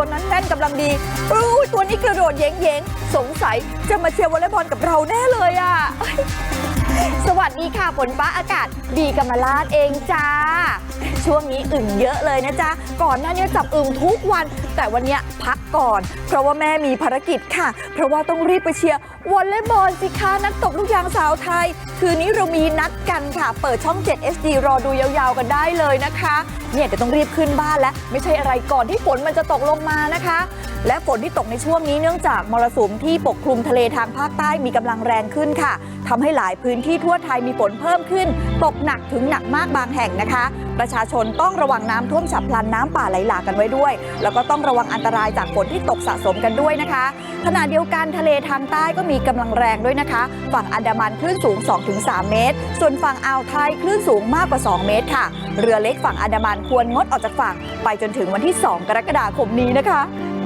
ตัวนั้นแน่นกำลังดีอู้ตัวนี้กระโดดเย้งเย้งๆสงสัยจะมาเชียร์วอลเลย์บอลกับเราแน่เลยอะ สวัสดีค่ะฝนฟ้าอากาศบีกำมลาดเองจ้า ช่วงนี้อึ่งเยอะเลยนะจ๊ะ ก่อนหน้านี้จับอึ่งทุกวัน แต่วันเนี้ยพักก่อน เพราะว่าแม่มีภารกิจค่ะ เพราะว่าต้องรีบไปเชียร์วอลเลย์บอลสิคะนักตบลูกยางสาวไทย คืนนี้เรามีนัดกันค่ะ เปิดช่อง 7 HD รอดูยาวๆกันได้เลยนะคะ เนี่ยเดี๋ยวต้องรีบขึ้นบ้านแล้ว ไม่ใช่อะไรก่อนที่ฝนมันจะตกลงมานะคะ และฝนที่ตกในช่วงนี้เนื่องจากมรสุมที่ปกคลุมทะเลทางภาคใต้มีกำลังแรงขึ้นค่ะทำให้หลายพื้นที่ทั่วไทยมีฝนเพิ่มขึ้น ตกหนักถึงหนักมากบางแห่งนะคะ ประชาชนต้องระวังน้ำท่วมฉับพลันน้ำป่าไหลหลากกันไว้ด้วย แล้วก็ต้องระวังอันตรายจากฝนที่ตกสะสมกันด้วยนะคะ ขณะเดียวกันทะเลทางใต้ก็มีกำลังแรงด้วยนะคะ ฝั่งอันดามันคลื่นสูง 2-3 เมตร ส่วนฝั่งอ่าวไทยคลื่นสูงมากกว่า 2 เมตรค่ะ เรือเล็กฝั่งอันดามันควรงดออกจากฝั่ง ไปจนถึงวันที่ 2 กรกฎาคมนี้นะคะ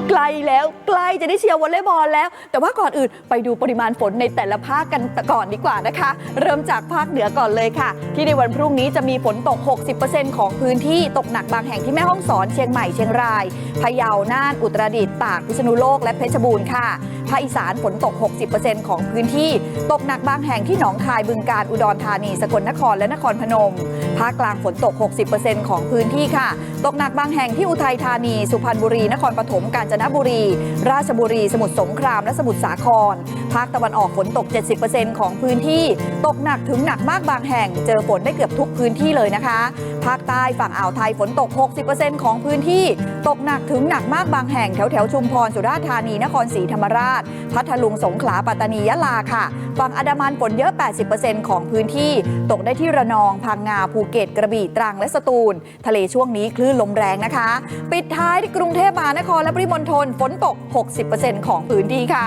ไกลแล้วใกล้จะได้เชียร์วอลเลย์บอลแล้ว แต่ว่าก่อนอื่นไปดูปริมาณฝนในแต่ละภาคกันก่อนดีกว่านะคะ เริ่มจากภาคเหนือก่อนเลยค่ะ ที่ในวันพรุ่งนี้จะมีฝนตก 60%ของพื้นที่ตกหนักบางแห่งที่แม่ฮ่องสอนเชียงใหม่เชียงรายพะเยาน่านอุตรดิตถ์ตากพิษณุโลกและเพชรบูรณ์ค่ะ ภาคอีสานฝนตก 60%ของพื้นที่ ตกหนักบางแห่งที่หนองคายบึงกาฬอุดรธานี สกลนครและนครพนม ภาคกลางฝนตก 60%ของพื้นที่ค่ะ ตกหนักบางแห่งที่อุทัยธานี สุพรรณบุรี นครปฐม กาญจนบุรี ราชบุรี สมุทรสงคราม และสมุทรสาคร ภาคตะวันออกฝนตก 70%ของพื้นที่ตกหนักถึงหนักมากบางแห่ง เจอฝนได้เกือบทุกพื้นที่เลยนะคะ ภาคใต้ฝั่งอ่าวไทยฝนตก 60%ของพื้นที่ ตกหนักถึงหนักมากบางแห่งแถวแถวชุมพรสุราษฎร์ธานีนครศรีธรรมราช พัทลุงสงขลาปัตตานียะลาค่ะฝั่งอันดามันฝนเยอะ 80%ของพื้นที่ตกได้ที่ระนอง พังงา ภูเก็ต กระบี่ ตรัง และสตูล ทะเลช่วงนี้คลื่นลมแรงนะคะ ปิดท้ายที่กรุงเทพมหานครและปริมณฑลฝนตก 60%ของพื้นที่ค่ะ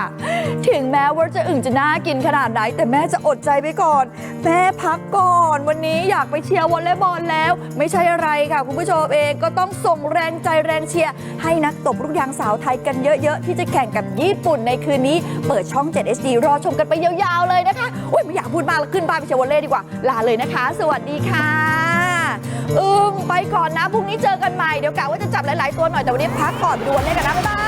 ถึงแม้ว่าจะอึ่งจะน่ากินขนาดไหน แต่แม่จะอดใจไปก่อน แม่พักก่อน วันนี้อยากไปเชียร์วอลเลย์บอลแล้ว ไม่ใช่อะไรค่ะ คุณผู้ชมเองก็ต้องส่งแรงใจแรงเชียร์ ให้นักตบลูกยางสาวไทยกันเยอะๆ ที่จะแข่งกับญี่ปุ่นในคืนนี้ เปิดช่อง 7 HD รอชมกันไปยาวๆเลยนะคะอุ้ยไม่อยากพูดมากแล้วขึ้นบ้านไปเชียร์วอลเลย์ดีกว่าลาเลยนะคะ สวัสดีค่ะอึ้งไปก่อนนะพรุ่งนี้เจอกันใหม่เดี๋ยวกะว่าจะจับหลายๆตัวหน่อยแต่วันนี้พักก่อนดูวอลเลย์กันนะบ๊ายบาย